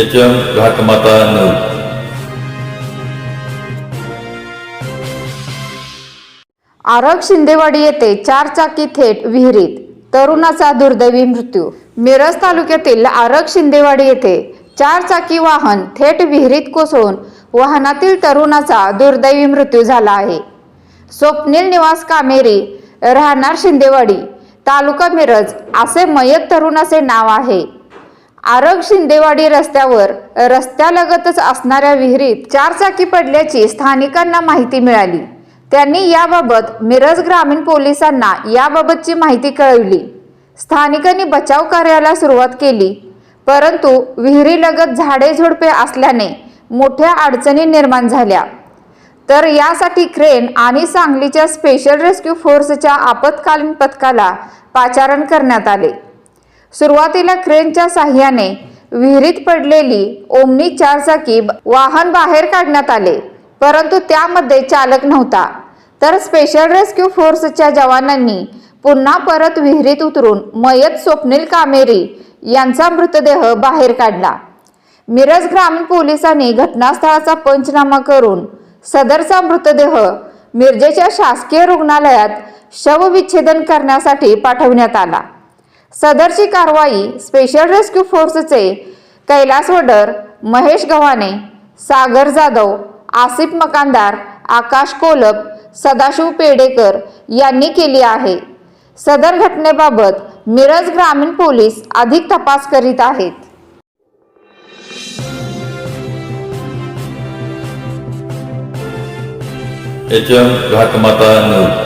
H M Ghatmata news Arag Shindewadi येथे चार चाकी थेट विहिरीत. तरुणाचा दुर्दैवी मृत्यू. मिरज तालुक्यातील आरग शिंदेवाडी येथे चार चाकी वाहन थेट विहिरीत कोसळून वाहनातील तरुणाचा दुर्दैवी मृत्यू झाला आहे. स्वप्नील निवास कामेरी राहणार शिंदेवाडी तालुका मिरज असे मयत तरुणाचे नाव आहे. आरग शिंदेवाडी रस्त्यावर रस्त्यालगतच असणाऱ्या विहिरीत चार चाकी पडल्याची स्थानिकांना माहिती मिळाली. त्यांनी याबाबत मिरज ग्रामीण पोलिसांना याबाबतची माहिती कळवली. स्थानिकांनी बचाव कार्याला सुरुवात केली. परंतु विहिरीलगत झाडे झुडपे असल्याने मोठ्या अडचणी निर्माण झाल्या. तर यासाठी क्रेन आणि सांगलीच्या स्पेशल रेस्क्यू फोर्सच्या आपत्कालीन पथकाला पाचारण करण्यात आले. सुरुवातीला क्रेनच्या साह्याने विहिरीत पडलेली ओमनी चारचाकी वाहन बाहेर काढण्यात आले परंतु त्यामध्ये चालक नव्हता. तर स्पेशल रेस्क्यू फोर्सच्या जवानांनी पुन्हा परत विहिरीत उतरून मयत स्वप्नील कामेरी यांचा मृतदेह बाहेर काढला. मिरज ग्रामीण पोलिसांनी घटनास्थळाचा पंचनामा करून सदरचा मृतदेह मिरजेच्या शासकीय रुग्णालयात शवविच्छेदन करण्यासाठी पाठवण्यात आला. सदरची कारवाई स्पेशल रेस्क्यू फोर्सचे कैलास वडर महेश गव्हाणे सागर जाधव आसिफ मकानदार आकाश कोलप सदाशिव पेडेकर यांनी केली आहे. सदर घटनेबाबत मिरज ग्रामीण पोलीस अधिक तपास करीत आहेत. H M Ghatmata news.